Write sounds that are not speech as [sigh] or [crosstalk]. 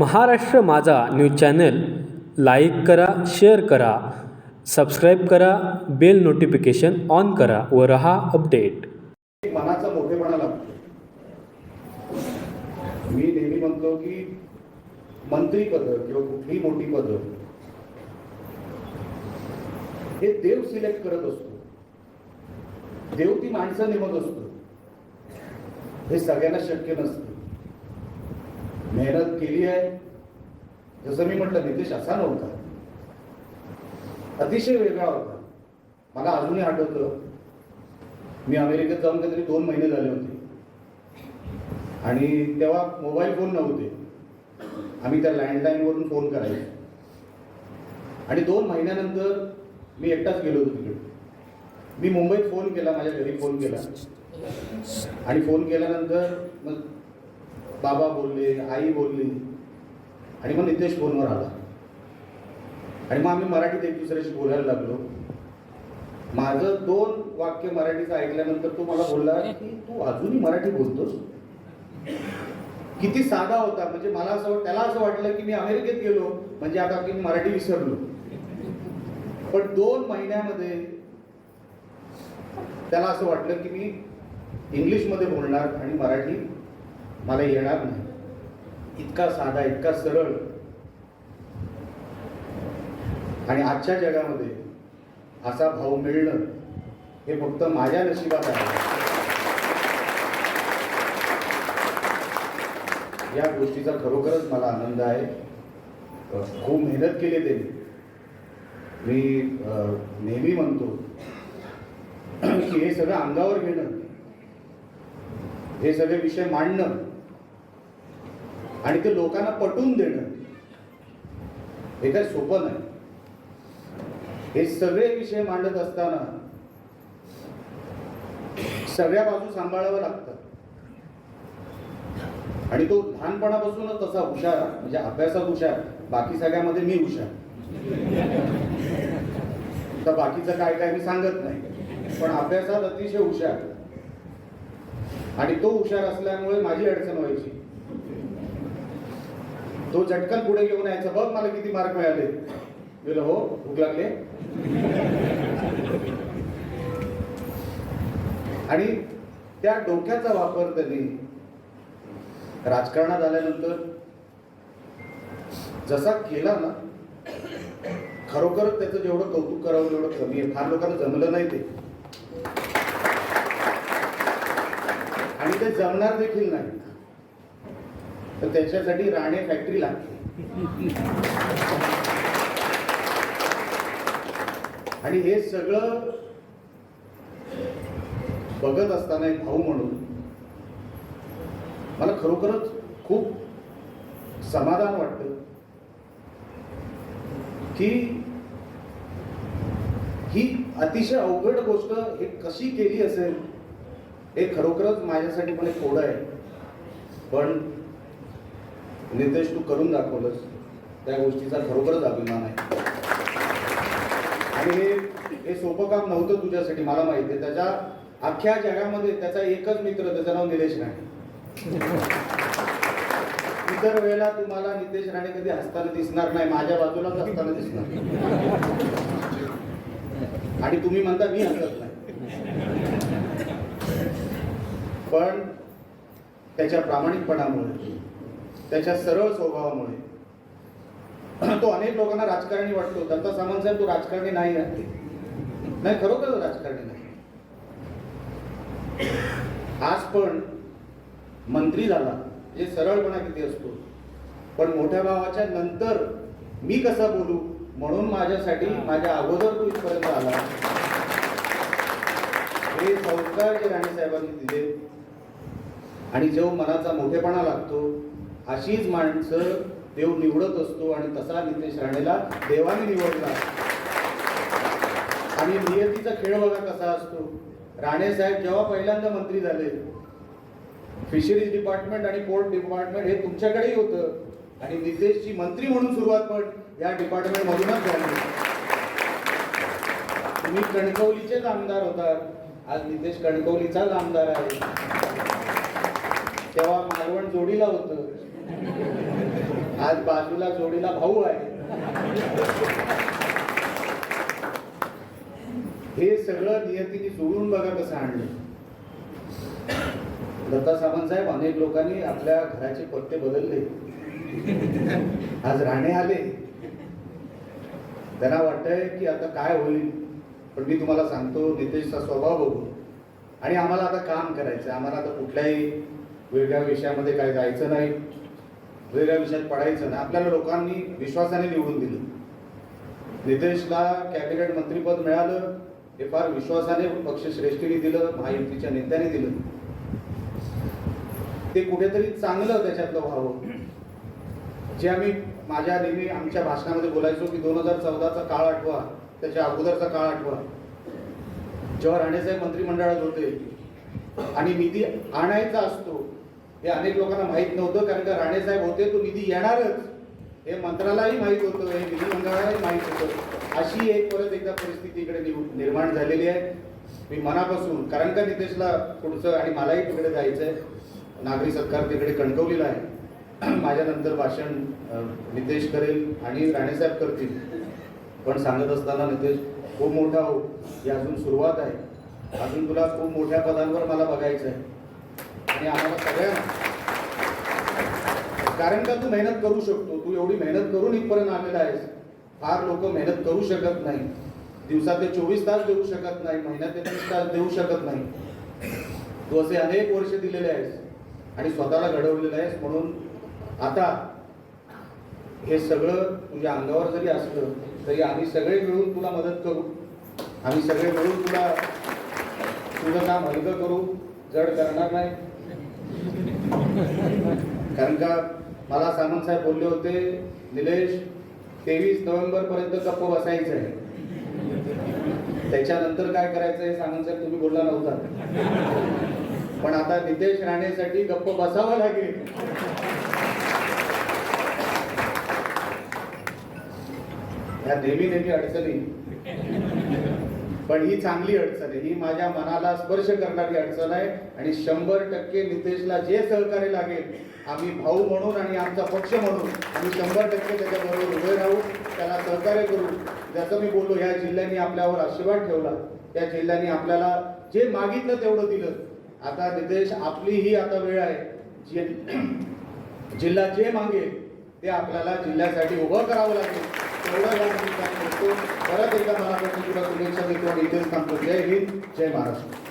Maharashtra Majha news channel like करा share करा subscribe करा बेल नोटिफिकेशन ऑन करा व रहा अपडेट. एक मनाचा मोठेपणा लागतो. मी नेहमी म्हणतो की मंत्री पद किंवा कुठली मोठी पद हे देव सिलेक्ट करत असतो. देव ती माणसं नेमत असतो. हे सगळ्यांना शक्य नसतं. मेहनत केली आहे. जसं मी म्हटलं नितेश असा नव्हता. अतिशय वेगळा होता. मला अजूनही आठवतं मी अमेरिकेत जाऊन काहीतरी दोन महिने झाले होते. आणि तेव्हा मोबाईल फोन नव्हते. आम्ही त्या लँडलाईनवरून फोन करायचो. आणि दोन महिन्यानंतर मी एकटाच गेलो होतो तिकडे. मी मुंबईत फोन केला माझ्या घरी फोन केला. आणि फोन केल्यानंतर मग बाबा बोलले आई बोलली. आणि मग नितेश फोनवर आला. आणि मग आम्ही मराठीत एक दुसऱ्याशी बोलायला लागलो. माझं दोन वाक्य मराठीचं ऐकल्यानंतर तो मला बोलला की तू अजूनही मराठी बोलतोस? किती साधा होता. म्हणजे मला असं त्याला असं वाटलं की मी अमेरिकेत गेलो म्हणजे आता की मी मराठी विसरलो. पण दोन महिन्यामध्ये त्याला असं वाटलं की मी इंग्लिशमध्ये बोलणार आणि मराठी मला येणार नाही. इतका साधा इतका सरळ. आणि आजच्या जगामध्ये असा भाव मिळणं हे फक्त माझ्या नशिबात आहे. या गोष्टीचा खरोखरच मला आनंद आहे. खूप मेहनत केली त्यांनी. मी नेहमी म्हणतो [clears throat] की हे सगळं अंगावर घेणं हे सगळे विषय मांडणं आणि ते लोकांना पटवून देणं. हे काय सोपं नाही. हे सगळे विषय मांडत असताना सगळ्या बाजू सांभाळाव्या लागतात आणि तो लहानपणापासूनच तसा हुशार म्हणजे अभ्यासात हुशार बाकी सगळ्यामध्ये मी हुशार. तर बाकीचं काय काय मी सांगत नाही. पण अभ्यासात अतिशय हुशार. आणि तो हुशार असल्यामुळे माझी अडचण व्हायची. तो झटकन पुढे घेऊन यायचा. बघ मला किती मार्क मिळाले. गेलो हो भूक लागले. आणि त्या डोक्याचा वापर त्यांनी राजकारणात आल्यानंतर जसा केला ना खरोखरच त्याचं जेवढं कौतुक करावं तेवढं कमी आहे. फार लोकांना जमलं नाही ते. आणि ते जमणार देखील नाही. तर त्याच्यासाठी राणे फॅक्टरी लागते. आणि हे सगळं बघत असताना एक भाऊ म्हणून मला खरोखरच खूप समाधान वाटतं की ही अतिशय अवघड गोष्ट हे कशी केली असेल हे खरोखरच माझ्यासाठी पण एक थोडं आहे. पण नितेश तू करून दाखवलंस. त्या गोष्टीचा खरोखरच अभिमान आहे. आणि हे हे सोपं काम नव्हतं तुझ्यासाठी मला माहिती आहे. त्याच्या अख्ख्या जगामध्ये त्याचा एकच मित्र त्याचं नाव निलेश राणे. इतर वेळेला तुम्हाला नितेश राणे कधी हसताना दिसणार नाही माझ्या बाजूलाच हसताना दिसणार आणि तुम्ही म्हणता मी हसत नाही. पण त्याच्या प्रामाणिकपणामुळे त्याच्या सरळ स्वभावामुळे. तो अनेक लोकांना राजकारणी वाटतो. दत्ता सामंत साहेब तो राजकारणी नाही आहे नाही खरोखर राजकारणी नाही. आज पण मंत्री झाला. हे सरळपणा किती असतो. पण मोठ्या भावाच्या नंतर मी कसा बोलू? म्हणून माझ्यासाठी माझ्या अगोदर तो इथपर्यंत आला. हे संस्कार जे राणे साहेबांनी दिले. आणि जो मनाचा मोठेपणा लागतो अशीच माणसं देव निवडत असतो आणि तसा नितेश राणेला देवाने निवडला. आणि नियतीचा खेळ बघा कसा असतो. राणे साहेब जेव्हा पहिल्यांदा मंत्री झाले फिशरीज डिपार्टमेंट आणि पोर्ट डिपार्टमेंट हे तुमच्याकडेही होतं. आणि नितेशची मंत्री म्हणून सुरुवात पण या डिपार्टमेंट मधूनच झाली. तुम्ही कणकवलीचेच आमदार होता आज नितेश कणकवलीचाच आमदार आहे. तेव्हा मालवण जोडीला होतं. आज बाजूला जोडीला भाऊ आहे. हे सगळं नियतीने सोडून बघा कसं आणलं. दत्ता सावंत साहेब अनेक लोकांनी आपल्या घराचे पत्ते बदलले. आज राणे आले. त्यांना वाटतंय की आता काय होईल पण मी तुम्हाला सांगतो नितेशचा स्वभाव बघून. आणि आम्हाला आता काम करायचं आम्हाला आता कुठल्याही वेगळ्या विषयामध्ये काय जायचं नाही. वेगळ्या विषयात पडायचं नाही आपल्याला लोकांनी विश्वासाने निवडून दिलं. नितेशला कॅबिनेट मंत्रीपद मिळालं हे फार विश्वासाने पक्षश्रेष्ठीने दिलं महायुतीच्या नेत्याने दिलं. ते कुठेतरी चांगलं त्याच्यातलं व्हावं. जे आम्ही माझ्या नेहमी आमच्या भाषणामध्ये बोलायचो की दोन हजार चौदाचा काळ आठवा त्याच्या अगोदरचा काळ आठवा. जेव्हा राणेसाहेब मंत्रिमंडळात होते आणि निधी आणायचा असतो हे अनेक लोकांना माहीत नव्हतं कारण का राणेसाहेब होते तो निधी येणारच. हे मंत्रालाही माहीत होतं हे विधिमंडळालाही माहीत होतं. अशी एक परत एकदा परिस्थिती इकडे निर्माण झालेली आहे. मी मनापासून कारण का नितेशला पुढचं आणि मलाही तिकडे जायचं आहे नागरी सत्कार तिकडे कणकवलेला आहे. [clears throat] माझ्यानंतर भाषण नितेश करेल आणि राणेसाहेब करतील. पण सांगत असताना नितेश खूप मोठा हो ही अजून सुरुवात आहे. अजून तुला खूप मोठ्या पदांवर मला बघायचं आहे आणि आम्हाला सगळ्यांना. कारण का तू मेहनत करू शकतो? तू एवढी मेहनत करून इथपर्यंत आलेला आहेस. फार लोक मेहनत करू शकत नाही. दिवसात ते चोवीस तास देऊ शकत नाही महिन्यात ते तीस तास देऊ शकत नाही. तू असे अनेक वर्ष दिलेले आहेस आणि स्वतःला घडवलेलं आहेस म्हणून आता हे सगळं तुझ्या अंगावर जरी असलं तरी आम्ही सगळे मिळून तुला मदत करू. आम्ही सगळे मिळून तुला तुझं काम हलकं करू. जड करणार नाही. कारण का मला सामंत साहेब बोलले होते निलेश तेवीस नोव्हेंबर पर्यंत गप्प बसायचं आहे. त्याच्यानंतर काय करायचं हे सामंत साहेब तुम्ही बोलला नव्हता. पण आता नितेश राणेसाठी गप्प बसावं लागेल. ह्या नेहमी नेहमी अडचणी. पण ही चांगली अडचण आहे. ही माझ्या मनाला स्पर्श करणारी अडचण आहे आणि शंभर टक्के नितेशला जे सहकार्य लागेल आम्ही भाऊ म्हणून आणि आमचा पक्ष म्हणून आम्ही शंभर टक्के त्याच्याबरोबर उभे राहू त्याला सहकार्य करू. ज्याचं मी बोललो ह्या जिल्ह्यांनी आपल्यावर आशीर्वाद ठेवला. त्या जिल्ह्यांनी आपल्याला जे मागितलं तेवढं दिलं. आता नितेश आपली ही आता वेळ आहे. जे जिल्हा जे मागेल ते आपल्याला जिल्ह्यासाठी उभं करावं लागेल. तेवढं या ठिकाणी करतो परत एकदा मला तुला शुभेच्छा देतो आणि इथेच थांबतो. जय हिंद जय महाराष्ट्र.